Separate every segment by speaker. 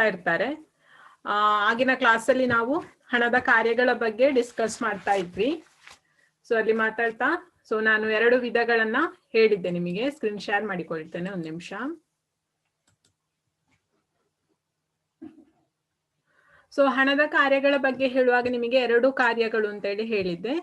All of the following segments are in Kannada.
Speaker 1: ಮಾಡ್ತಾ ಇರ್ತಾರೆ. ಆಗಿನ ಕ್ಲಾಸಲ್ಲಿ ನಾವು ಹಣದ ಕಾರ್ಯಗಳ ಬಗ್ಗೆ ಡಿಸ್ಕಸ್ ಮಾಡ್ತಾ ಇದ್ವಿ. ಸೊ ಅಲ್ಲಿ ಮಾತಾಡ್ತಾ ಸೊ ನಾನು ಎರಡು ವಿಧಗಳನ್ನ ಹೇಳಿದ್ದೆ ನಿಮಗೆ. ಸ್ಕ್ರೀನ್ ಶೇರ್ ಮಾಡಿಕೊಳ್ತೇನೆ ಒಂದ್ ನಿಮಿಷ. ಸೊ ಹಣದ ಕಾರ್ಯಗಳ ಬಗ್ಗೆ ಹೇಳುವಾಗ ನಿಮಗೆ ಎರಡು ಕಾರ್ಯಗಳು ಅಂತ ಹೇಳಿ ಹೇಳಿದ್ದೆ.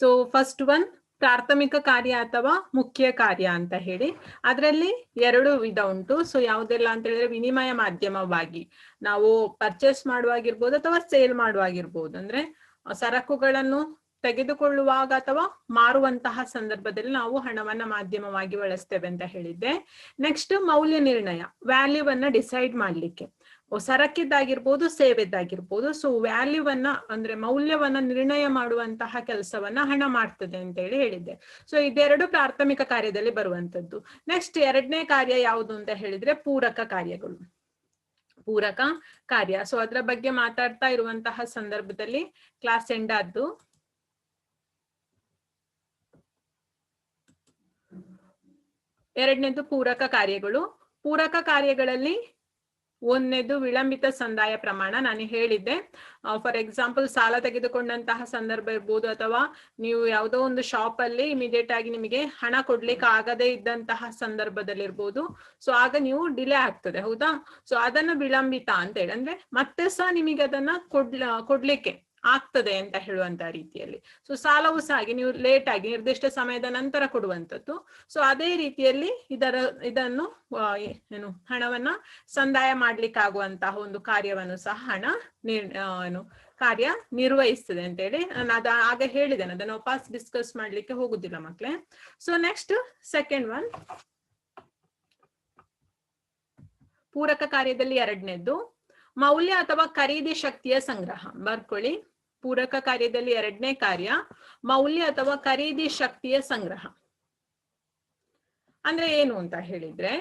Speaker 1: ಸೊ ಫಸ್ಟ್ ಒನ್ ಪ್ರಾಥಮಿಕ ಕಾರ್ಯ ಅಥವಾ ಮುಖ್ಯ ಕಾರ್ಯ ಅಂತ ಹೇಳಿ. ಅದರಲ್ಲಿ ಎರಡು ವಿಧ ಉಂಟು. ಸೊ ಯಾವುದೆಲ್ಲ ಅಂತ ಹೇಳಿದ್ರೆ ವಿನಿಮಯ ಮಾಧ್ಯಮವಾಗಿ. ನಾವು ಪರ್ಚೇಸ್ ಮಾಡುವಾಗಿರ್ಬೋದು ಅಥವಾ ಸೇಲ್ ಮಾಡುವಾಗಿರ್ಬೋದು. ಅಂದ್ರೆ, ಸರಕುಗಳನ್ನು ತೆಗೆದುಕೊಳ್ಳುವಾಗ ಅಥವಾ ಮಾರುವಂತಹ ಸಂದರ್ಭದಲ್ಲಿ ನಾವು ಹಣವನ್ನ ಮಾಧ್ಯಮವಾಗಿ ಬಳಸ್ತೇವೆ ಅಂತ ಹೇಳಿದ್ದೆ. ನೆಕ್ಸ್ಟ್ ಮೌಲ್ಯ ನಿರ್ಣಯ ವ್ಯಾಲ್ಯೂವನ್ನ ಡಿಸೈಡ್ ಮಾಡ್ಲಿಕ್ಕೆ. ಸರಕಿದ್ದಾಗಿರ್ಬೋದು, ಸೇವೆದ್ದಾಗಿರ್ಬೋದು ಸೊ ವ್ಯಾಲ್ಯೂವನ್ನ ಅಂದ್ರೆ ಮೌಲ್ಯವನ್ನ ನಿರ್ಣಯ ಮಾಡುವಂತಹ ಕೆಲಸವನ್ನ ಹಣ ಮಾಡ್ತದೆ ಅಂತ ಹೇಳಿ ಹೇಳಿದ್ದೆ. ಸೊ ಇದೆರಡು ಪ್ರಾಥಮಿಕ ಕಾರ್ಯದಲ್ಲಿ ಬರುವಂತದ್ದು. ನೆಕ್ಸ್ಟ್ ಎರಡನೇ ಕಾರ್ಯ ಯಾವುದು ಅಂತ ಹೇಳಿದ್ರೆ ಪೂರಕ ಕಾರ್ಯಗಳು. ಪೂರಕ ಕಾರ್ಯ. ಸೊ ಅದರ ಬಗ್ಗೆ ಮಾತಾಡ್ತಾ ಇರುವಂತಹ ಸಂದರ್ಭದಲ್ಲಿ ಕ್ಲಾಸ್ ಎಂಡ್ ಆದ್ದು. ಎರಡನೇದು ಪೂರಕ ಕಾರ್ಯಗಳು. ಪೂರಕ ಕಾರ್ಯಗಳಲ್ಲಿ ಒಂದನೇದು ವಿಳಂಬಿತ ಸಂದಾಯ ಪ್ರಮಾಣ ನಾನು ಹೇಳಿದ್ದೆ. ಫಾರ್ ಎಕ್ಸಾಂಪಲ್ ಸಾಲ ತೆಗೆದುಕೊಂಡಂತಹ ಸಂದರ್ಭ ಇರ್ಬೋದು ಅಥವಾ ನೀವು ಯಾವುದೋ ಒಂದು ಶಾಪ್ ಅಲ್ಲಿ ಇಮಿಡಿಯೇಟ್ ಆಗಿ ನಿಮಗೆ ಹಣ ಕೊಡ್ಲಿಕ್ಕೆ ಆಗದೇ ಇದ್ದಂತಹ ಸಂದರ್ಭದಲ್ಲಿರ್ಬೋದು ಸೊ ಆಗ ನೀವು ಡಿಲೇ ಆಗ್ತದೆ, ಹೌದಾ? ಸೊ ಅದನ್ನ ವಿಳಂಬಿತ ಅಂತ ಹೇಳಿ. ಅಂದ್ರೆ ಮತ್ತೆ ಸಹ ನಿಮಗೆ ಅದನ್ನ ಕೊಡ್ಲ, ಕೊಡ್ಲಿಕ್ಕೆ. ಆಗ್ತದೆ ಅಂತ ಹೇಳುವಂತ ರೀತಿಯಲ್ಲಿ. ಸೊ ಸಾಲವು ಸಹ ಹಾಗೆ ನೀವು ಲೇಟ್ ಆಗಿ ನಿರ್ದಿಷ್ಟ ಸಮಯದ ನಂತರ ಕೊಡುವಂತದ್ದು ಸೊ ಅದೇ ರೀತಿಯಲ್ಲಿ ಇದರ, ಇದನ್ನು ಏನು, ಹಣವನ್ನ ಸಂದಾಯ ಮಾಡ್ಲಿಕ್ಕಾಗುವಂತಹ ಒಂದು ಕಾರ್ಯವನ್ನು ಸಹ ಹಣ ಏನು, ಕಾರ್ಯ ನಿರ್ವಹಿಸ್ತದೆ ಅಂತ ಹೇಳಿ ನಾನು ಅದ ಆಗ ಹೇಳಿದ್ದೇನೆ. ಅದನ್ನು ವಾಪಸ್ ಡಿಸ್ಕಸ್ ಮಾಡ್ಲಿಕ್ಕೆ ಹೋಗುದಿಲ್ಲ ಮಕ್ಳೇ. ಸೊ ನೆಕ್ಸ್ಟ್ ಸೆಕೆಂಡ್ ಒನ್ ಪೂರಕ ಕಾರ್ಯದಲ್ಲಿ ಎರಡನೇದ್ದು, ಮೌಲ್ಯ ಅಥವಾ ಖರೀದಿ ಶಕ್ತಿಯ ಸಂಗ್ರಹ. ಬರ್ಕೊಳ್ಳಿ. ಪೂರಕ ಕಾರ್ಯದಲ್ಲಿ ಎರಡನೇ ಕಾರ್ಯ ಮೌಲ್ಯ ಅಥವಾ ಖರೀದಿ ಶಕ್ತಿಯ ಸಂಗ್ರಹ. ಅಂದ್ರೆ ಏನು ಅಂತ ಹೇಳಿದ್ರೆ,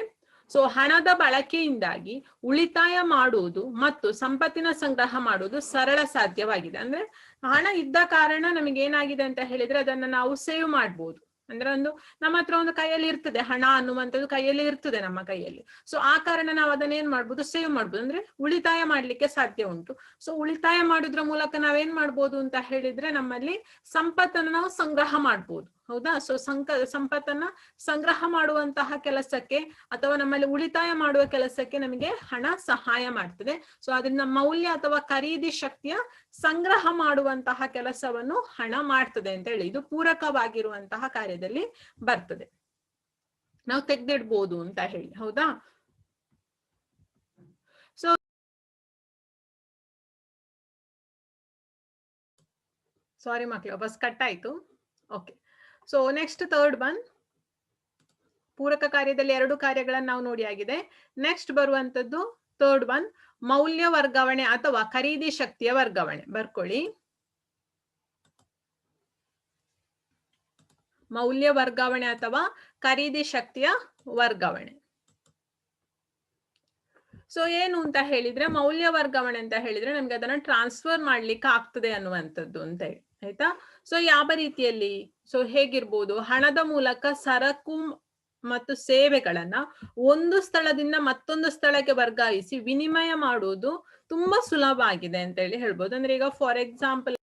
Speaker 1: ಸೊ ಹಣದ ಬಳಕೆಯಿಂದಾಗಿ ಉಳಿತಾಯ ಮಾಡುವುದು ಮತ್ತು ಸಂಪತ್ತಿನ ಸಂಗ್ರಹ ಮಾಡುವುದು ಸರಳ ಸಾಧ್ಯವಾಗಿದೆ. ಅಂದ್ರೆ ಹಣ ಇದ್ದ ಕಾರಣ ನಮಗೆ ಏನಾಗಿದೆ ಅಂತ ಹೇಳಿದ್ರೆ ಅದನ್ನ ನಾವು ಸೇವ್ ಮಾಡ್ಬೋದು. ಅಂದ್ರೆ ಒಂದು ನಮ್ಮ ಹತ್ರ ಒಂದು ಕೈಯಲ್ಲಿ ಇರ್ತದೆ, ಹಣ ಅನ್ನುವಂಥದ್ದು ಕೈಯಲ್ಲಿ ಇರ್ತದೆ ನಮ್ಮ ಕೈಯಲ್ಲಿ. ಸೊ ಆ ಕಾರಣ ನಾವು ಅದನ್ನ ಏನ್ ಮಾಡ್ಬೋದು ಸೇವ್ ಮಾಡ್ಬೋದು. ಅಂದ್ರೆ ಉಳಿತಾಯ ಮಾಡ್ಲಿಕ್ಕೆ ಸಾಧ್ಯ ಉಂಟು. ಸೊ ಉಳಿತಾಯ ಮಾಡಿದ್ರ ಮೂಲಕ ನಾವೇನ್ ಮಾಡ್ಬೋದು ಅಂತ ಹೇಳಿದ್ರೆ ನಮ್ಮಲ್ಲಿ ಸಂಪತ್ತನ್ನು ನಾವು ಸಂಗ್ರಹ ಮಾಡ್ಬೋದು. ಹೌದಾ? ಸೊ ಸಂಕ, ಸಂಪತ್ತನ್ನ ಸಂಗ್ರಹ ಮಾಡುವಂತಹ ಕೆಲಸಕ್ಕೆ ಅಥವಾ ನಮ್ಮಲ್ಲಿ ಉಳಿತಾಯ ಮಾಡುವ ಕೆಲಸಕ್ಕೆ ನಮಗೆ ಹಣ ಸಹಾಯ ಮಾಡ್ತದೆ. ಸೊ ಅದರಿಂದ ಮೌಲ್ಯ ಅಥವಾ ಖರೀದಿ ಶಕ್ತಿಯ ಸಂಗ್ರಹ ಮಾಡುವಂತಹ ಕೆಲಸವನ್ನು ಹಣ ಮಾಡ್ತದೆ ಅಂತ ಹೇಳಿ. ಇದು ಪೂರಕವಾಗಿರುವಂತಹ ಕಾರ್ಯದಲ್ಲಿ ಬರ್ತದೆ. ನಾವು ತೆಗ್ದಿಡ್ಬೋದು ಅಂತ ಹೇಳಿ. ಹೌದಾ? ಸೊ ಸಾರಿ ಮಕ್ಳು, ಬಸ್ ಕಟ್ ಆಯ್ತು. Okay so next third one ಪೂರಕ ಕಾರ್ಯದಲ್ಲಿ ಎರಡು ಕಾರ್ಯಗಳನ್ನು ನಾವು ನೋಡಿ ಆಗಿದೆ. ನೆಕ್ಸ್ಟ್ ಬರುವಂತದ್ದು ಥರ್ಡ್ ಒನ್ ಮೌಲ್ಯ ವರ್ಗಾವಣೆ ಅಥವಾ ಖರೀದಿ ಶಕ್ತಿಯ ವರ್ಗಾವಣೆ. ಬರ್ಕೊಳ್ಳಿ. ಮೌಲ್ಯ ವರ್ಗಾವಣೆ ಅಥವಾ ಖರೀದಿ ಶಕ್ತಿಯ ವರ್ಗಾವಣೆ. ಸೊ ಏನು ಅಂತ ಹೇಳಿದ್ರೆ, ಮೌಲ್ಯ ವರ್ಗಾವಣೆ ಅಂತ ಹೇಳಿದ್ರೆ ನಮ್ಗೆ ಅದನ್ನ ಟ್ರಾನ್ಸ್ಫರ್ ಮಾಡ್ಲಿಕ್ಕೆ ಆಗ್ತದೆ ಅನ್ನುವಂಥದ್ದು ಅಂತ ಹೇಳಿ. ಆಯ್ತಾ? ಸೊ ಯಾವ ರೀತಿಯಲ್ಲಿ? ಸೊ ಹೇಗಿರ್ಬೋದು? ಹಣದ ಮೂಲಕ ಸರಕು ಮತ್ತು ಸೇವೆಗಳನ್ನ ಒಂದು ಸ್ಥಳದಿಂದ ಮತ್ತೊಂದು ಸ್ಥಳಕ್ಕೆ ವರ್ಗಾಯಿಸಿ ವಿನಿಮಯ ಮಾಡುವುದು ತುಂಬಾ ಸುಲಭ ಆಗಿದೆ ಅಂತ ಹೇಳಿ ಹೇಳ್ಬೋದು. ಅಂದ್ರೆ ಈಗ ಫಾರ್ ಎಕ್ಸಾಂಪಲ್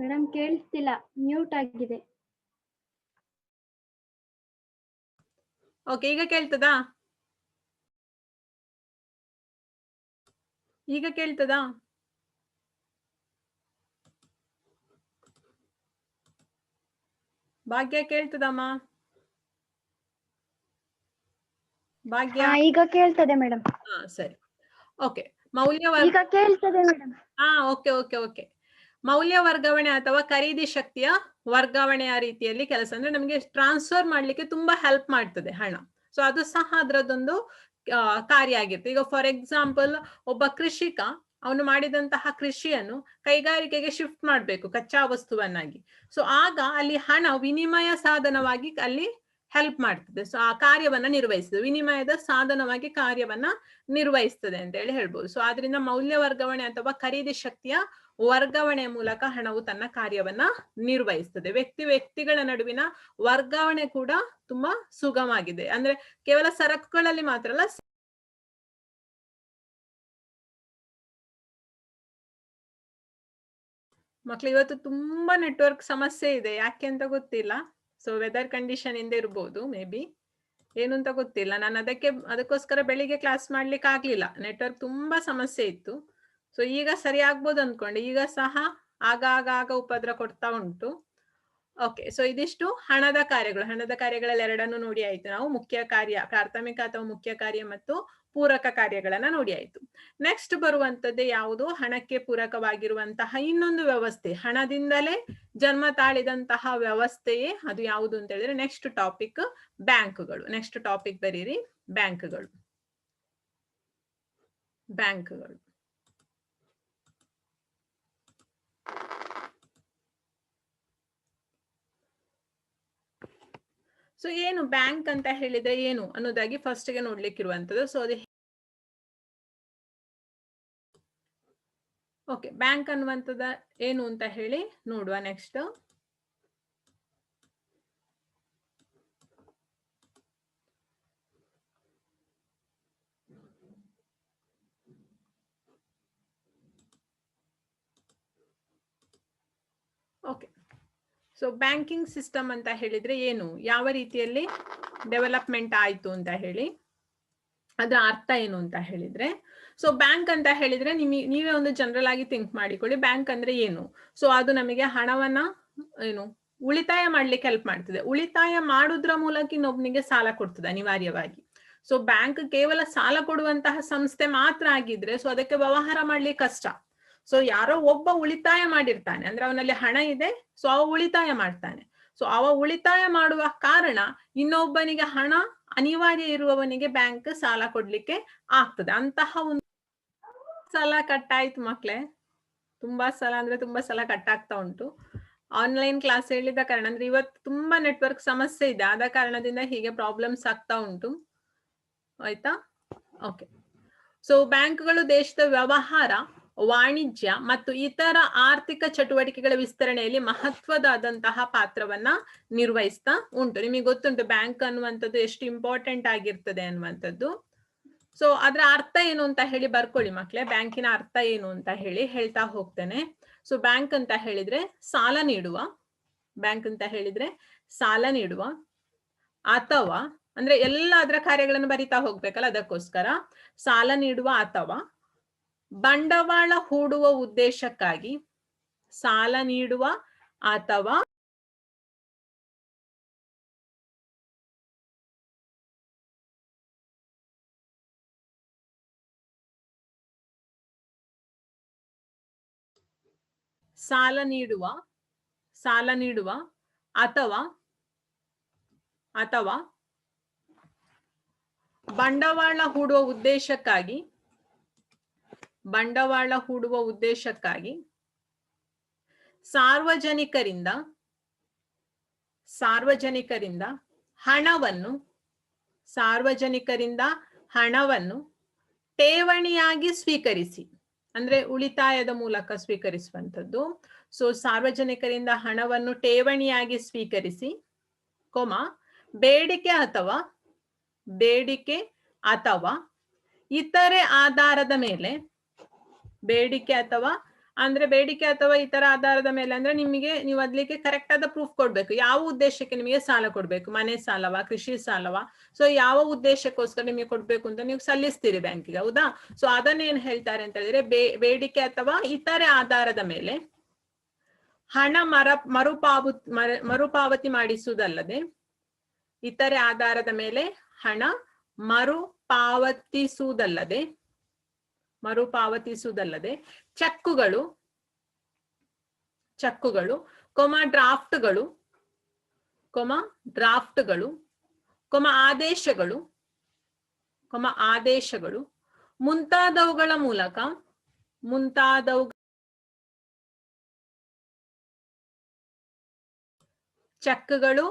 Speaker 2: ಮೇಡಮ್ ಕೇಳಿಸ್ತಿಲ್ಲ ಮ್ಯೂಟ್ ಆಗಿದೆ.
Speaker 1: ಓಕೆ ಈಗ ಕೇಳ್ತದಾ? ಈಗ ಕೇಳ್ತದಾ? ಭಾಗ್ಯ ಕೇಳ್ತದಮ್ಮ? ಭಾಗ್ಯ?
Speaker 2: ಈಗ ಕೇಳ್ತದೆ ಮೇಡಮ್.
Speaker 1: ಹಾ ಸರಿ. ಓಕೆ ಮೌಲ್ಯ
Speaker 2: ಈಗ ಕೇಳ್ತದೆ ಮೇಡಮ್.
Speaker 1: ಹಾ ಓಕೆ ಓಕೆ ಓಕೆ ಮೌಲ್ಯ ವರ್ಗಾವಣೆ ಅಥವಾ ಖರೀದಿ ಶಕ್ತಿಯ ವರ್ಗಾವಣೆಯ ರೀತಿಯಲ್ಲಿ ಕೆಲಸ. ಅಂದ್ರೆ ನಮಗೆ ಟ್ರಾನ್ಸ್ಫರ್ ಮಾಡ್ಲಿಕ್ಕೆ ತುಂಬಾ ಹೆಲ್ಪ್ ಮಾಡ್ತದೆ ಹಣ. ಸೊ ಅದು ಸಹ ಅದರದೊಂದು ಕಾರ್ಯ ಆಗಿರುತ್ತೆ ಈಗ ಫಾರ್ ಎಕ್ಸಾಂಪಲ್ ಒಬ್ಬ ಕೃಷಿಕ, ಅವನು ಮಾಡಿದಂತಹ ಕೃಷಿಯನ್ನು ಕೈಗಾರಿಕೆಗೆ ಶಿಫ್ಟ್ ಮಾಡಬೇಕು ಕಚ್ಚಾ ವಸ್ತುವನ್ನಾಗಿ ಸೊ ಆಗ ಅಲ್ಲಿ ಹಣ ವಿನಿಮಯ ಸಾಧನವಾಗಿ ಅಲ್ಲಿ ಹೆಲ್ಪ್ ಮಾಡ್ತದೆ. ಸೊ ಆ ಕಾರ್ಯವನ್ನ ನಿರ್ವಹಿಸ್ತದೆ. ವಿನಿಮಯದ ಸಾಧನವಾಗಿ ಕಾರ್ಯವನ್ನ ನಿರ್ವಹಿಸ್ತದೆ ಅಂತ ಹೇಳಿ ಹೇಳ್ಬೋದು. ಸೊ ಆದ್ರಿಂದ ಮೌಲ್ಯ ವರ್ಗಾವಣೆ ಅಥವಾ ಖರೀದಿ ಶಕ್ತಿಯ ವರ್ಗಾವಣೆ ಮೂಲಕ ಹಣವು ತನ್ನ ಕಾರ್ಯವನ್ನ ನಿರ್ವಹಿಸ್ತದೆ. ವ್ಯಕ್ತಿ, ವ್ಯಕ್ತಿಗಳ ನಡುವಿನ ವರ್ಗಾವಣೆ ಕೂಡ ತುಂಬಾ ಸುಗಮ ಆಗಿದೆ ಅಂದ್ರೆ ಕೇವಲ ಸರಕುಗಳಲ್ಲಿ ಮಾತ್ರ ಅಲ್ಲ ಮಕ್ಳು ಇವತ್ತು ತುಂಬಾ ನೆಟ್ವರ್ಕ್ ಸಮಸ್ಯೆ ಇದೆ. ಯಾಕೆ ಅಂತ ಗೊತ್ತಿಲ್ಲ. ಸೊ ವೆದರ್ ಕಂಡೀಷನ್ ಇಂದ ಇರ್ಬೋದು ಮೇ ಬಿ ಏನು ಅಂತ ಗೊತ್ತಿಲ್ಲ. ನಾನು ಅದಕ್ಕೆ, ಅದಕ್ಕೋಸ್ಕರ ಬೆಳಿಗ್ಗೆ ಕ್ಲಾಸ್ ಮಾಡ್ಲಿಕ್ಕೆ ಆಗ್ಲಿಲ್ಲ. ನೆಟ್ವರ್ಕ್ ತುಂಬಾ ಸಮಸ್ಯೆ ಇತ್ತು. ಸೊ ಈಗ ಸರಿ ಆಗ್ಬೋದು ಅನ್ಕೊಂಡು. ಈಗ ಸಹ ಆಗ ಆಗ ಆಗ ಉಪದ್ರ ಕೊಡ್ತಾ ಉಂಟು. ಓಕೆ ಸೊ ಇದಿಷ್ಟು ಹಣದ ಕಾರ್ಯಗಳು. ಹಣದ ಕಾರ್ಯಗಳಲ್ಲಿ ಎರಡನ್ನು ನೋಡಿ ಆಯ್ತು ನಾವು. ಮುಖ್ಯ ಕಾರ್ಯ, ಪ್ರಾಥಮಿಕ ಅಥವಾ ಮುಖ್ಯ ಕಾರ್ಯ ಮತ್ತು ಪೂರಕ ಕಾರ್ಯಗಳನ್ನ ನೋಡಿ ಆಯ್ತು. ನೆಕ್ಸ್ಟ್ ಬರುವಂತದ್ದೇ ಯಾವುದು? ಹಣಕ್ಕೆ ಪೂರಕವಾಗಿರುವಂತಹ ಇನ್ನೊಂದು ವ್ಯವಸ್ಥೆ. ಹಣದಿಂದಲೇ ಜನ್ಮ ತಾಳಿದಂತಹ ವ್ಯವಸ್ಥೆಯೇ ಅದು ಯಾವುದು ಅಂತ ಹೇಳಿದ್ರೆ ನೆಕ್ಸ್ಟ್ ಟಾಪಿಕ್ ಬ್ಯಾಂಕ್ಗಳು. ನೆಕ್ಸ್ಟ್ ಟಾಪಿಕ್ ಬರೀರಿ. ಬ್ಯಾಂಕ್ಗಳು. ಬ್ಯಾಂಕ್ಗಳು. ಸೊ ಏನು ಬ್ಯಾಂಕ್ ಅಂತ ಹೇಳಿದ್ರೆ ಏನು ಅನ್ನೋದಾಗಿ ಫಸ್ಟ್ಗೆ ನೋಡ್ಲಿಕ್ಕಿರುವಂತದ್ದು ಸೊ ಅದೇ ಓಕೆ ಬ್ಯಾಂಕ್ ಅನ್ನುವಂಥದ್ದು ಏನು ಅಂತ ಹೇಳಿ ನೋಡುವ next okay so banking system ಅಂತ ಹೇಳಿದ್ರೆ ಏನು? ಯಾವ ರೀತಿಯಲ್ಲಿ ಡೆವಲಪ್ಮೆಂಟ್ ಆಯ್ತು ಅಂತ ಹೇಳಿ. ಅದರ ಅರ್ಥ ಏನು ಅಂತ ಹೇಳಿದ್ರೆ ಸೊ ಬ್ಯಾಂಕ್ ಅಂತ ಹೇಳಿದ್ರೆ ನಿಮಗೆ ನೀವೇ ಒಂದು ಜನರಲ್ ಆಗಿ ಥಿಂಕ್ ಮಾಡಿಕೊಳ್ಳಿ. ಬ್ಯಾಂಕ್ ಅಂದ್ರೆ ಏನು? ಸೊ ಅದು ನಮಗೆ ಹಣವನ್ನ ಏನು? ಉಳಿತಾಯ ಮಾಡ್ಲಿಕ್ಕೆ ಹೆಲ್ಪ್ ಮಾಡ್ತದೆ. ಉಳಿತಾಯ ಮಾಡುದ್ರ ಮೂಲಕ ಇನ್ನೊಬ್ನಿಗೆ ಸಾಲ ಕೊಡ್ತದೆ ಅನಿವಾರ್ಯವಾಗಿ. ಸೊ ಬ್ಯಾಂಕ್ ಕೇವಲ ಸಾಲ ಕೊಡುವಂತಹ ಸಂಸ್ಥೆ ಮಾತ್ರ ಆಗಿದ್ರೆ ಸೊ ಅದಕ್ಕೆ ವ್ಯವಹಾರ ಮಾಡ್ಲಿಕ್ಕೆ ಕಷ್ಟ. ಸೊ ಯಾರೋ ಒಬ್ಬ ಉಳಿತಾಯ ಮಾಡಿರ್ತಾನೆ. ಅಂದ್ರೆ ಅವನಲ್ಲಿ ಹಣ ಇದೆ ಸೊ ಅವ ಉಳಿತಾಯ ಮಾಡ್ತಾನೆ. ಸೊ ಅವ ಉಳಿತಾಯ ಮಾಡುವ ಕಾರಣ ಇನ್ನೊಬ್ಬನಿಗೆ ಹಣ ಅನಿವಾರ್ಯ ಇರುವವನಿಗೆ ಬ್ಯಾಂಕ್ ಸಾಲ ಕೊಡ್ಲಿಕ್ಕೆ ಆಗ್ತದೆ. ಅಂತಹ ಒಂದು ಸಲ ಕಟ್ಟಾಯ್ತು ಮಕ್ಳೇ. ತುಂಬಾ ಸಲ ಅಂದ್ರೆ ತುಂಬಾ ಸಲ ಕಟ್ಟಾಗ್ತಾ ಉಂಟು. ಆನ್ಲೈನ್ ಕ್ಲಾಸ್ ಹೇಳಿದ ಕಾರಣ ಅಂದ್ರೆ ಇವತ್ತು ತುಂಬಾ ನೆಟ್ವರ್ಕ್ ಸಮಸ್ಯೆ ಇದೆ. ಆದ ಕಾರಣದಿಂದ ಹೀಗೆ ಪ್ರಾಬ್ಲಮ್ಸ್ ಆಗ್ತಾ ಉಂಟು. ಆಯ್ತಾ? ಓಕೆ ಸೊ ಬ್ಯಾಂಕ್ಗಳು ದೇಶದ ವ್ಯವಹಾರ ವಾಣಿಜ್ಯ ಮತ್ತು ಇತರ ಆರ್ಥಿಕ ಚಟುವಟಿಕೆಗಳ ವಿಸ್ತರಣೆಯಲ್ಲಿ ಮಹತ್ವದಾದಂತಹ ಪಾತ್ರವನ್ನ ನಿರ್ವಹಿಸ್ತಾ ಉಂಟು. ನಿಮಗೆ ಗೊತ್ತುಂಟು, ಬ್ಯಾಂಕ್ ಅನ್ನುವಂಥದ್ದು ಎಷ್ಟು ಇಂಪಾರ್ಟೆಂಟ್ ಆಗಿರ್ತದೆ ಅನ್ನುವಂಥದ್ದು. ಸೊ ಅದರ ಅರ್ಥ ಏನು ಅಂತ ಹೇಳಿ ಬರ್ಕೊಳ್ಳಿ ಮಕ್ಳೇ. ಬ್ಯಾಂಕಿನ ಅರ್ಥ ಏನು ಅಂತ ಹೇಳಿ ಹೇಳ್ತಾ ಹೋಗ್ತೇನೆ. ಸೊ ಬ್ಯಾಂಕ್ ಅಂತ ಹೇಳಿದ್ರೆ ಸಾಲ ನೀಡುವ. ಬ್ಯಾಂಕ್ ಅಂತ ಹೇಳಿದ್ರೆ ಸಾಲ ನೀಡುವ ಅಥವಾ, ಅಂದ್ರೆ ಎಲ್ಲ ಅದರ ಕಾರ್ಯಗಳನ್ನು ಬರಿತಾ ಹೋಗ್ಬೇಕಲ್ಲ ಅದಕ್ಕೋಸ್ಕರ. ಸಾಲ ನೀಡುವ ಅಥವಾ ಬಂಡವಾಳ ಹೂಡುವ ಉದ್ದೇಶಕ್ಕಾಗಿ ಸಾಲ ನೀಡುವ ಅಥವಾ ಸಾಲ ನೀಡುವ ಸಾಲ ನೀಡುವ ಅಥವಾ ಅಥವಾ ಬಂಡವಾಳ ಹೂಡುವ ಉದ್ದೇಶಕ್ಕಾಗಿ ಬಂಡವಾಳ ಹೂಡುವ ಉದ್ದೇಶಕ್ಕಾಗಿ ಸಾರ್ವಜನಿಕರಿಂದ ಸಾರ್ವಜನಿಕರಿಂದ ಹಣವನ್ನು ಸಾರ್ವಜನಿಕರಿಂದ ಹಣವನ್ನು ಠೇವಣಿಯಾಗಿ ಸ್ವೀಕರಿಸಿ, ಅಂದ್ರೆ ಉಳಿತಾಯದ ಮೂಲಕ ಸ್ವೀಕರಿಸುವಂಥದ್ದು. ಸೊ ಸಾರ್ವಜನಿಕರಿಂದ ಹಣವನ್ನು ಠೇವಣಿಯಾಗಿ ಸ್ವೀಕರಿಸಿ, ಕೊಮ, ಬೇಡಿಕೆ ಅಥವಾ ಬೇಡಿಕೆ ಅಥವಾ ಇತರೆ ಆಧಾರದ ಮೇಲೆ ಬೇಡಿಕೆ ಅಥವಾ ಅಂದ್ರೆ ಬೇಡಿಕೆ ಅಥವಾ ಇತರ ಆಧಾರದ ಮೇಲೆ ಅಂದ್ರೆ ನಿಮಗೆ ನೀವು ಅದ್ಲಿಕ್ಕೆ ಕರೆಕ್ಟ್ ಆದ ಪ್ರೂಫ್ ಕೊಡ್ಬೇಕು. ಯಾವ ಉದ್ದೇಶಕ್ಕೆ ನಿಮಗೆ ಸಾಲ ಕೊಡ್ಬೇಕು? ಮನೆ ಸಾಲವಾ, ಕೃಷಿ ಸಾಲವಾ? ಸೊ ಯಾವ ಉದ್ದೇಶಕ್ಕೋಸ್ಕರ ನಿಮಗೆ ಕೊಡ್ಬೇಕು ಅಂತ ನೀವು ಸಲ್ಲಿಸ್ತೀರಿ ಬ್ಯಾಂಕಿಗೆ ಹೌದಾ? ಸೊ ಅದನ್ನೇನ್ ಹೇಳ್ತಾರೆ ಅಂತ ಹೇಳಿದ್ರೆ ಬೇಡಿಕೆ ಅಥವಾ ಇತರೆ ಆಧಾರದ ಮೇಲೆ ಹಣ ಮರ, ಮರುಪಾವು ಮರುಪಾವತಿ ಮಾಡಿಸುವುದಲ್ಲದೆ ಇತರೆ ಆಧಾರದ ಮೇಲೆ ಹಣ ಮರು ಪಾವತಿಸುವುದಲ್ಲದೆ ಮರುಪಾವತಿಸುವುದಲ್ಲದೆ ಚೆಕ್ಕುಗಳು ಚೆಕ್ಕುಗಳು, ಕೊಮ ಡ್ರಾಫ್ಟ್ಗಳು ಕೊಮ ಡ್ರಾಫ್ಟ್ಗಳು, ಕೊಮ ಆದೇಶಗಳು ಕೊಮ ಆದೇಶಗಳು ಮುಂತಾದವುಗಳ ಮೂಲಕ ಮುಂತಾದವು ಚೆಕ್ಗಳು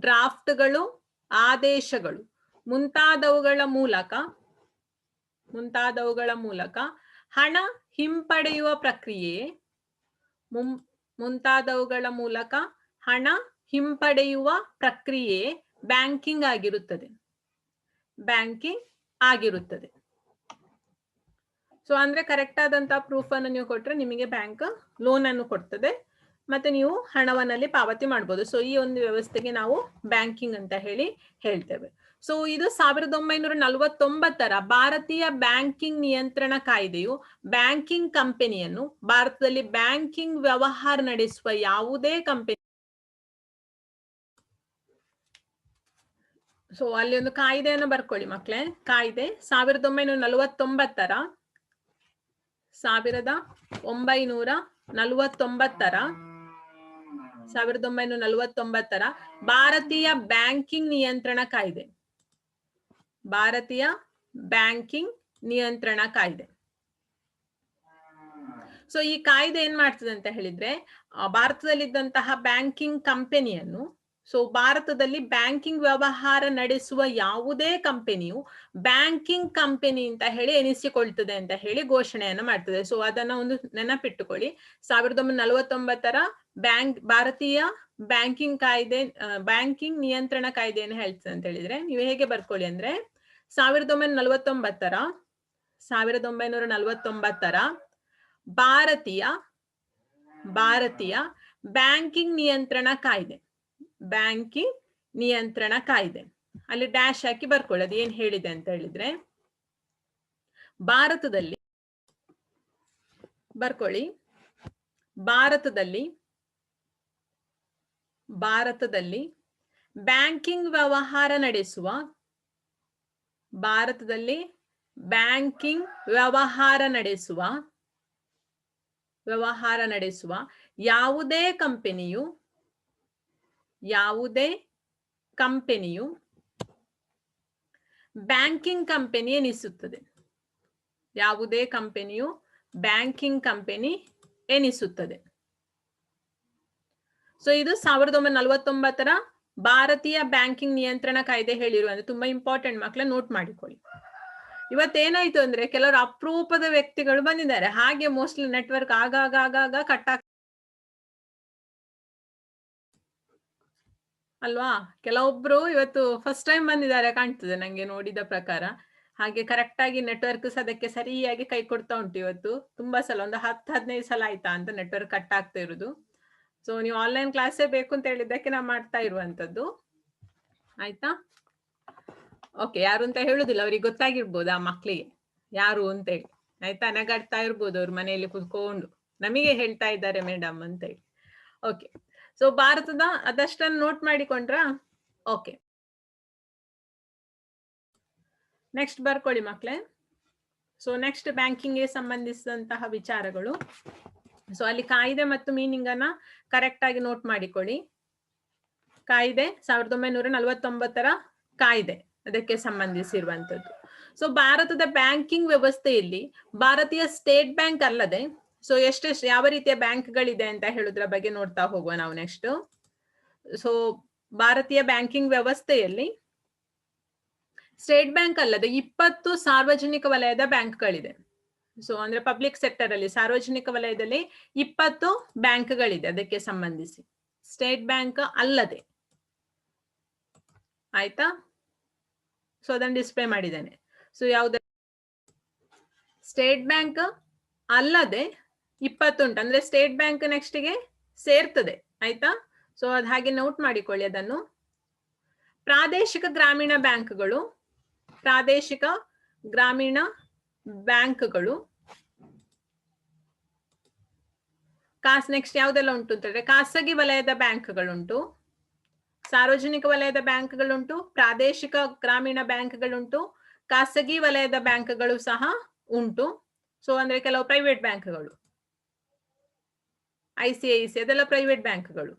Speaker 1: ಡ್ರಾಫ್ಟ್ಗಳು, ಆದೇಶಗಳು ಮುಂತಾದವುಗಳ ಮೂಲಕ ಮುಂತಾದವುಗಳ ಮೂಲಕ ಹಣ ಹಿಂಪಡೆಯುವ ಪ್ರಕ್ರಿಯೆ ಮುಂತಾದವುಗಳ ಮೂಲಕ ಹಣ ಹಿಂಪಡೆಯುವ ಪ್ರಕ್ರಿಯೆ ಬ್ಯಾಂಕಿಂಗ್ ಆಗಿರುತ್ತದೆ. ಬ್ಯಾಂಕಿಂಗ್ ಆಗಿರುತ್ತದೆ. ಸೊ ಅಂದ್ರೆ ಕರೆಕ್ಟ್ ಆದಂತಹ ಪ್ರೂಫ್ ಅನ್ನು ನೀವು ಕೊಟ್ರೆ ನಿಮಗೆ ಬ್ಯಾಂಕ್ ಲೋನ್ ಅನ್ನು ಕೊಡ್ತದೆ. ಮತ್ತೆ ನೀವು ಹಣವನ್ನಲ್ಲಿ ಪಾವತಿ ಮಾಡ್ಬೋದು. ಸೊ ಈ ಒಂದು ವ್ಯವಸ್ಥೆಗೆ ನಾವು ಬ್ಯಾಂಕಿಂಗ್ ಅಂತ ಹೇಳಿ ಹೇಳ್ತೇವೆ. ಸೊ ಇದು ಸಾವಿರದ ಒಂಬೈನೂರ ನಲವತ್ತೊಂಬತ್ತರ ಭಾರತೀಯ ಬ್ಯಾಂಕಿಂಗ್ ನಿಯಂತ್ರಣ ಕಾಯ್ದೆಯು ಬ್ಯಾಂಕಿಂಗ್ ಕಂಪನಿಯನ್ನು ಭಾರತದಲ್ಲಿ ಬ್ಯಾಂಕಿಂಗ್ ವ್ಯವಹಾರ ನಡೆಸುವ ಯಾವುದೇ ಕಂಪನಿ ಸೊ ಅಲ್ಲಿ ಒಂದು ಕಾಯ್ದೆಯನ್ನು ಬರ್ಕೊಳ್ಳಿ ಮಕ್ಳೇ. ಕಾಯ್ದೆ ಸಾವಿರದ ಒಂಬೈನೂರ ನಲವತ್ತೊಂಬತ್ತರ ಸಾವಿರದ ಒಂಬೈನೂರ ನಲವತ್ತೊಂಬತ್ತರ ಸಾವಿರದ ಒಂಬೈನೂರ ನಲವತ್ತೊಂಬತ್ತರ ಭಾರತೀಯ ಬ್ಯಾಂಕಿಂಗ್ ನಿಯಂತ್ರಣ ಕಾಯ್ದೆ. ಭಾರತೀಯ ಬ್ಯಾಂಕಿಂಗ್ ನಿಯಂತ್ರಣ ಕಾಯ್ದೆ. ಸೊ ಈ ಕಾಯ್ದೆ ಏನ್ ಮಾಡ್ತದೆ ಅಂತ ಹೇಳಿದ್ರೆ ಭಾರತದಲ್ಲಿದ್ದಂತಹ ಬ್ಯಾಂಕಿಂಗ್ ಕಂಪನಿಯನ್ನು ಸೊ ಭಾರತದಲ್ಲಿ ಬ್ಯಾಂಕಿಂಗ್ ವ್ಯವಹಾರ ನಡೆಸುವ ಯಾವುದೇ ಕಂಪನಿಯು ಬ್ಯಾಂಕಿಂಗ್ ಕಂಪನಿ ಅಂತ ಹೇಳಿ ಎನಿಸಿಕೊಳ್ತದೆ ಅಂತ ಹೇಳಿ ಘೋಷಣೆಯನ್ನು ಮಾಡ್ತದೆ. ಸೊ ಅದನ್ನ ಒಂದು ನೆನಪಿಟ್ಟುಕೊಳ್ಳಿ. ಸಾವಿರದ ಒಂಬೈನೂರ ನಲವತ್ತೊಂಬತ್ತರ ಬ್ಯಾಂಕ್, ಭಾರತೀಯ ಬ್ಯಾಂಕಿಂಗ್ ಕಾಯ್ದೆ ಬ್ಯಾಂಕಿಂಗ್ ನಿಯಂತ್ರಣ ಕಾಯ್ದೆಯನ್ನು ಹೇಳ್ತದೆ ಅಂತ ಹೇಳಿದ್ರೆ, ನೀವು ಹೇಗೆ ಬರ್ಕೊಳ್ಳಿ ಅಂದ್ರೆ, ಸಾವಿರದ ಒಂಬೈನೂರ ನಲವತ್ತೊಂಬತ್ತರ, ಸಾವಿರದ ಒಂಬೈನೂರ ನಲವತ್ತೊಂಬತ್ತರ ಭಾರತೀಯ ಭಾರತೀಯ ಬ್ಯಾಂಕಿಂಗ್ ನಿಯಂತ್ರಣ ಕಾಯ್ದೆ. ಬ್ಯಾಂಕಿಂಗ್ ನಿಯಂತ್ರಣ ಕಾಯ್ದೆ. ಅಲ್ಲಿ ಡ್ಯಾಶ್ ಹಾಕಿ ಬರ್ಕೊಳ್ಳಿ, ಅದು ಏನ್ ಹೇಳಿದೆ ಅಂತ ಹೇಳಿದ್ರೆ, ಭಾರತದಲ್ಲಿ, ಬರ್ಕೊಳ್ಳಿ, ಭಾರತದಲ್ಲಿ ಭಾರತದಲ್ಲಿ ಬ್ಯಾಂಕಿಂಗ್ ವ್ಯವಹಾರ ನಡೆಸುವ, ಭಾರತದಲ್ಲಿ ಬ್ಯಾಂಕಿಂಗ್ ವ್ಯವಹಾರ ನಡೆಸುವ ವ್ಯವಹಾರ ನಡೆಸುವ ಯಾವುದೇ ಕಂಪನಿಯು ಯಾವುದೇ ಕಂಪನಿಯು ಬ್ಯಾಂಕಿಂಗ್ ಕಂಪನಿ ಎನಿಸುತ್ತದೆ. ಯಾವುದೇ ಕಂಪನಿಯು ಬ್ಯಾಂಕಿಂಗ್ ಕಂಪನಿ ಎನಿಸುತ್ತದೆ. ಸೊ ಇದು ಸಾವಿರದ ಒಂಬೈನೂರ ನಲವತ್ತೊಂಬತ್ತರ ಭಾರತೀಯ ಬ್ಯಾಂಕಿಂಗ್ ನಿಯಂತ್ರಣ ಕಾಯ್ದೆ ಹೇಳಿರುವಂತೆ ತುಂಬಾ ಇಂಪಾರ್ಟೆಂಟ್ ಮಕ್ಕಳ ನೋಟ್ ಮಾಡಿಕೊಳ್ಳಿ. ಇವತ್ತೇನಾಯ್ತು ಅಂದ್ರೆ ಕೆಲವರು ಅಪರೂಪದ ವ್ಯಕ್ತಿಗಳು ಬಂದಿದ್ದಾರೆ. ಹಾಗೆ ಮೋಸ್ಟ್ಲಿ ನೆಟ್ವರ್ಕ್ ಆಗಾಗ ಆಗಾಗ ಕಟ್ ಅಲ್ವಾ? ಕೆಲವೊಬ್ರು ಇವತ್ತು ಫಸ್ಟ್ ಟೈಮ್ ಬಂದಿದ್ದಾರೆ ಕಾಣ್ತದೆ ನಂಗೆ ನೋಡಿದ ಪ್ರಕಾರ. ಹಾಗೆ ಕರೆಕ್ಟ್ ಆಗಿ ನೆಟ್ವರ್ಕ್ ಅದಕ್ಕೆ ಸರಿಯಾಗಿ ಕೈ ಕೊಡ್ತಾ ಉಂಟು ಇವತ್ತು. ತುಂಬಾ ಸಲ ಒಂದು ಹತ್ತು ಹದಿನೈದು ಸಲ ಆಯ್ತಾ ಅಂತ ನೆಟ್ವರ್ಕ್ ಕಟ್ ಆಗ್ತಾ ಇರುದು. ಸೊ ನೀವು ಆನ್ಲೈನ್ ಕ್ಲಾಸೇ ಬೇಕು ಅಂತ ಹೇಳಿದ್ದಕ್ಕೆ ನಾವು ಮಾಡ್ತಾ ಇರುವಂತದ್ದು ಆಯ್ತಾ? ಓಕೆ ಯಾರು ಅಂತ ಹೇಳುದಿಲ್ಲ, ಅವ್ರಿಗೆ ಗೊತ್ತಾಗಿರ್ಬೋದು ಆ ಮಕ್ಳಿಗೆ. ಯಾರು ಅಂತ ಹೇಳಿ. ಆಯ್ತಾ? ನಗಾಡ್ತಾ ಇರ್ಬೋದು ಅವ್ರ ಮನೆಯಲ್ಲಿ ಕುತ್ಕೊಂಡು. ನಮಗೆ ಹೇಳ್ತಾ ಇದ್ದಾರೆ ಮೇಡಮ್ ಅಂತ ಹೇಳಿ. ಓಕೆ ಸೊ ಭಾರತದ ಅದಷ್ಟನ್ನು ನೋಟ್ ಮಾಡಿಕೊಂಡ್ರ? ಓಕೆ ನೆಕ್ಸ್ಟ್ ಬರ್ಕೊಳ್ಳಿ ಮಕ್ಳೇ. ಸೊ ನೆಕ್ಸ್ಟ್ ಬ್ಯಾಂಕಿಂಗ್ಗೆ ಸಂಬಂಧಿಸಿದಂತಹ ವಿಚಾರಗಳು. ಸೊ ಅಲ್ಲಿ ಕಾಯ್ದೆ ಮತ್ತು ಮೀನಿಂಗ್ ಅನ್ನ ಕರೆಕ್ಟ್ ಆಗಿ ನೋಟ್ ಮಾಡಿಕೊಳ್ಳಿ. ಕಾಯ್ದೆ ಸಾವಿರದ ಒಂಬೈನೂರ ನಲವತ್ತೊಂಬತ್ತರ ಕಾಯ್ದೆ, ಅದಕ್ಕೆ ಸಂಬಂಧಿಸಿರುವಂತದ್ದು ಸೊ ಭಾರತದ ಬ್ಯಾಂಕಿಂಗ್ ವ್ಯವಸ್ಥೆಯಲ್ಲಿ ಭಾರತೀಯ ಸ್ಟೇಟ್ ಬ್ಯಾಂಕ್ ಅಲ್ಲದೆ ಸೊ ಎಷ್ಟೆಷ್ಟು ಯಾವ ರೀತಿಯ ಬ್ಯಾಂಕ್ಗಳಿದೆ ಅಂತ ಹೇಳುದ್ರ ಬಗ್ಗೆ ನೋಡ್ತಾ ಹೋಗುವ ನಾವು ನೆಕ್ಸ್ಟ್ ಸೊ ಭಾರತೀಯ ಬ್ಯಾಂಕಿಂಗ್ ವ್ಯವಸ್ಥೆಯಲ್ಲಿ ಸ್ಟೇಟ್ ಬ್ಯಾಂಕ್ ಅಲ್ಲದೆ ಇಪ್ಪತ್ತು ಸಾರ್ವಜನಿಕ ವಲಯದ ಬ್ಯಾಂಕ್ಗಳಿದೆ. ಸೊ ಅಂದ್ರೆ ಪಬ್ಲಿಕ್ ಸೆಕ್ಟರ್ ಅಲ್ಲಿ, ಸಾರ್ವಜನಿಕ ವಲಯದಲ್ಲಿ ಇಪ್ಪತ್ತು ಬ್ಯಾಂಕ್ಗಳಿದೆ ಅದಕ್ಕೆ ಸಂಬಂಧಿಸಿ. ಸ್ಟೇಟ್ ಬ್ಯಾಂಕ್ ಅಲ್ಲದೆ. ಆಯ್ತಾ? ಸೊ ಅದನ್ನು ಡಿಸ್ಪ್ಲೇ ಮಾಡಿದ್ದೇನೆ. ಸೊ ಯಾವ್ದ? ಸ್ಟೇಟ್ ಬ್ಯಾಂಕ್ ಅಲ್ಲದೆ ಇಪ್ಪತ್ತುಂಟು ಅಂದ್ರೆ ಸ್ಟೇಟ್ ಬ್ಯಾಂಕ್ ನೆಕ್ಸ್ಟ್ಗೆ ಸೇರ್ತದೆ. ಆಯ್ತಾ? ಸೊ ಅದ್ ಹಾಗೆ ನೋಟ್ ಮಾಡಿಕೊಳ್ಳಿ ಅದನ್ನು. ಪ್ರಾದೇಶಿಕ ಗ್ರಾಮೀಣ ಬ್ಯಾಂಕ್ಗಳು, ಪ್ರಾದೇಶಿಕ ಗ್ರಾಮೀಣ ಬ್ಯಾಂಕ್ಗಳು ಕಾಸ್ ನೆಕ್ಸ್ಟ್ ಯಾವ್ದೆಲ್ಲ ಉಂಟು ಅಂತಂದ್ರೆ ಖಾಸಗಿ ವಲಯದ ಬ್ಯಾಂಕ್ಗಳುಂಟು, ಸಾರ್ವಜನಿಕ ವಲಯದ ಬ್ಯಾಂಕ್ಗಳುಂಟು, ಪ್ರಾದೇಶಿಕ ಗ್ರಾಮೀಣ ಬ್ಯಾಂಕ್ಗಳುಂಟು, ಖಾಸಗಿ ವಲಯದ ಬ್ಯಾಂಕ್ಗಳು ಸಹ ಉಂಟು. ಸೊ ಅಂದ್ರೆ ಕೆಲವು ಪ್ರೈವೇಟ್ ಬ್ಯಾಂಕ್ಗಳು ಐ ಸಿ ಐ ಸಿ ಅದೆಲ್ಲ ಪ್ರೈವೇಟ್ ಬ್ಯಾಂಕ್ಗಳು.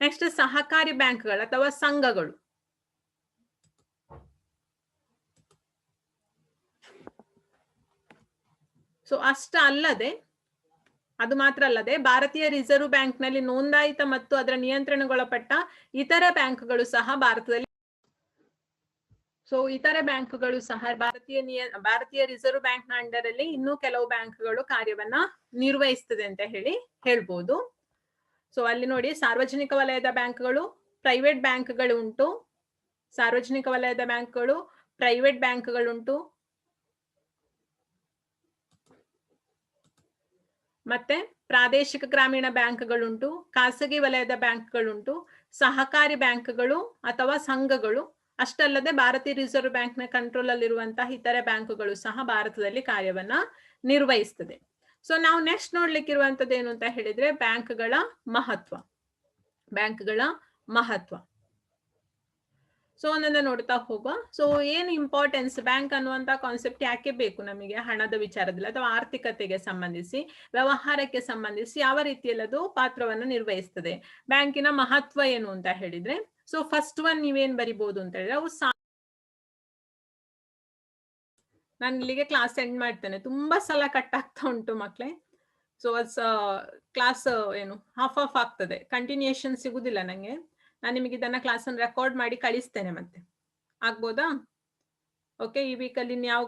Speaker 1: ನೆಕ್ಸ್ಟ್ ಸಹಕಾರಿ ಬ್ಯಾಂಕ್ಗಳು ಅಥವಾ ಸಂಘಗಳು. ಸೊ ಅಷ್ಟ ಅಲ್ಲದೆ ಅದು ಮಾತ್ರ ಅಲ್ಲದೆ ಭಾರತೀಯ ರಿಸರ್ವ್ ಬ್ಯಾಂಕ್ನಲ್ಲಿ ನೋಂದಾಯಿತ ಮತ್ತು ಅದರ ನಿಯಂತ್ರಣಗೊಳಪಟ್ಟ ಇತರ ಬ್ಯಾಂಕ್ಗಳು ಸಹ ಭಾರತದಲ್ಲಿ ಸೊ ಇತರ ಬ್ಯಾಂಕ್ಗಳು ಸಹ ಭಾರತೀಯ ನಿಯ, ಭಾರತೀಯ ರಿಸರ್ವ್ ಬ್ಯಾಂಕ್ನ ಅಂಡರ್ ಅಲ್ಲಿ ಇನ್ನೂ ಕೆಲವು ಬ್ಯಾಂಕ್ಗಳು ಕಾರ್ಯವನ್ನ ನಿರ್ವಹಿಸ್ತದೆ ಅಂತ ಹೇಳಿ ಹೇಳ್ಬೋದು. ಸೊ ಅಲ್ಲಿ ನೋಡಿ ಸಾರ್ವಜನಿಕ ವಲಯದ ಬ್ಯಾಂಕ್ಗಳು, ಪ್ರೈವೇಟ್ ಬ್ಯಾಂಕ್ಗಳು ಉಂಟು. ಸಾರ್ವಜನಿಕ ವಲಯದ ಬ್ಯಾಂಕ್ಗಳು, ಪ್ರೈವೇಟ್ ಬ್ಯಾಂಕ್ಗಳುಂಟು ಮತ್ತೆ ಪ್ರಾದೇಶಿಕ ಗ್ರಾಮೀಣ ಬ್ಯಾಂಕ್ಗಳುಂಟು, ಖಾಸಗಿ ವಲಯದ ಬ್ಯಾಂಕ್ಗಳುಂಟು, ಸಹಕಾರಿ ಬ್ಯಾಂಕ್ಗಳು ಅಥವಾ ಸಂಘಗಳು, ಅಷ್ಟಲ್ಲದೆ ಭಾರತೀಯ ರಿಸರ್ವ್ ಬ್ಯಾಂಕ್ನ ಕಂಟ್ರೋಲ್ ಅಲ್ಲಿರುವಂತಹ ಇತರೆ ಬ್ಯಾಂಕುಗಳು ಸಹ ಭಾರತದಲ್ಲಿ ಕಾರ್ಯವನ್ನ ನಿರ್ವಹಿಸ್ತದೆ. ಸೊ ನಾವು ನೆಕ್ಸ್ಟ್ ನೋಡ್ಲಿಕ್ಕಿರುವಂತದ್ದು ಏನು ಅಂತ ಹೇಳಿದ್ರೆ ಬ್ಯಾಂಕ್ಗಳ ಮಹತ್ವ. ಬ್ಯಾಂಕ್ಗಳ ಮಹತ್ವ. ಸೊ ಒಂದೊಂದ ನೋಡ್ತಾ ಹೋಗುವ. ಸೊ ಏನ್ ಇಂಪಾರ್ಟೆನ್ಸ್ ಬ್ಯಾಂಕ್ ಅನ್ನುವಂತ ಕಾನ್ಸೆಪ್ಟ್ ಯಾಕೆ ಬೇಕು ನಮಗೆ? ಹಣದ ವಿಚಾರದಲ್ಲಿ ಅಥವಾ ಆರ್ಥಿಕತೆಗೆ ಸಂಬಂಧಿಸಿ, ವ್ಯವಹಾರಕ್ಕೆ ಸಂಬಂಧಿಸಿ ಯಾವ ರೀತಿಯಲ್ಲಿ ಅದು ಪಾತ್ರವನ್ನು ನಿರ್ವಹಿಸ್ತದೆ? ಬ್ಯಾಂಕಿನ ಮಹತ್ವ ಏನು ಅಂತ ಹೇಳಿದ್ರೆ ಸೊ ಫಸ್ಟ್ ಒನ್ ನೀವೇನ್ ಬರಿಬಹುದು ಅಂತ ಹೇಳಿದ್ರೆ, ಅವು ನಾನು ಇಲ್ಲಿಗೆ ಕ್ಲಾಸ್ ಎಂಡ್ ಮಾಡ್ತೇನೆ. ತುಂಬಾ ಸಲ ಕಟ್ ಆಗ್ತಾ ಉಂಟು ಮಕ್ಳೇ. ಸೊ ಕ್ಲಾಸ್ ಏನು ಹಾಫ್ ಆಫ್ ಆಗ್ತದೆ. ಕಂಟಿನ್ಯೂಷನ್ ಸಿಗುದಿಲ್ಲ ನಂಗೆ. ನಾನು ನಿಮಗೆ ಇದನ್ನ ಕ್ಲಾಸ್ ಅನ್ನು ರೆಕಾರ್ಡ್ ಮಾಡಿ ಕಳಿಸ್ತೇನೆ ಮತ್ತೆ. ಆಗ್ಬೋದಾ? ಓಕೆ ಈ ವೀಕಲ್ಲಿ ಯಾವ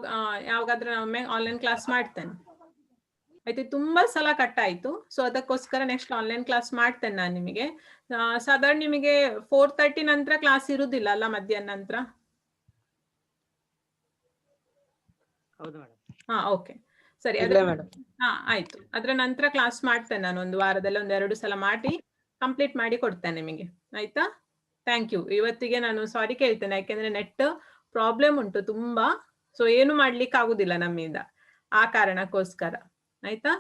Speaker 1: ಯಾವಾಗಾದ್ರೂ ಒಮ್ಮೆ ಆನ್ಲೈನ್ ಕ್ಲಾಸ್ ಮಾಡ್ತೇನೆ. ಆಯ್ತು ತುಂಬಾ ಸಲ ಕಟ್ ಆಯ್ತು. ಸೊ ಅದಕ್ಕೋಸ್ಕರ ನೆಕ್ಸ್ಟ್ ಆನ್ಲೈನ್ ಕ್ಲಾಸ್ ಮಾಡ್ತೇನೆ ನಾನು ನಿಮಗೆ. ಸಾಧಾರಣ ನಿಮಗೆ ಫೋರ್ ತರ್ಟಿ ನಂತರ ಕ್ಲಾಸ್ ಇರುದಿಲ್ಲ ಅಲ್ಲ ಮಧ್ಯಾಹ್ನ ನಂತರ? ಹಾ ಓಕೆ ಸರಿ ಹಾ ಆಯ್ತು. ಅದ್ರ ನಂತರ ಕ್ಲಾಸ್ ಮಾಡ್ತೇನೆ ನಾನು ಒಂದು ವಾರದಲ್ಲಿ ಒಂದ್ ಎರಡು ಸಲ ಮಾಡಿ ಕಂಪ್ಲೀಟ್ ಮಾಡಿ ಕೊಡ್ತೇನೆ ನಿಮಗೆ. ಆಯ್ತಾ? ಥ್ಯಾಂಕ್ ಯು ಇವತ್ತಿಗೆ ನಾನು ಸಾರಿ ಕೇಳ್ತೇನೆ. ಯಾಕೆಂದ್ರೆ ನೆಟ್ ಪ್ರಾಬ್ಲಮ್ ಉಂಟು ತುಂಬಾ. ಸೊ ಏನು ಮಾಡ್ಲಿಕ್ಕೆ ಆಗುದಿಲ್ಲ ನಮ್ಮಿಂದ ಆ ಕಾರಣಕ್ಕೋಸ್ಕರ. ಆಯ್ತಾ?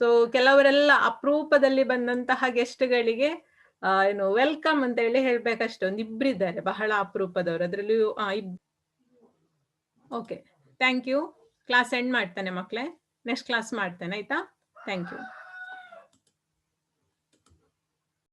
Speaker 1: ಸೊ ಕೆಲವರೆಲ್ಲ ಅಪರೂಪದಲ್ಲಿ ಬಂದಂತಹ ಗೆಸ್ಟ್ಗಳಿಗೆ ಏನು ವೆಲ್ಕಮ್ ಅಂತ ಹೇಳಿ ಹೇಳ್ಬೇಕಷ್ಟೇ. ಒಂದ್ ಇಬ್ರಿದ್ದಾರೆ ಬಹಳ ಅಪರೂಪದವರು. ಇಬ್ okay thank you class end ಮಾಡ್ತಾನೆ ಮಕ್ಕಳೇ ನೆಕ್ಸ್ಟ್ ಕ್ಲಾಸ್ ಮಾಡ್ತೇನೆ. ಆಯ್ತಾ? Thank you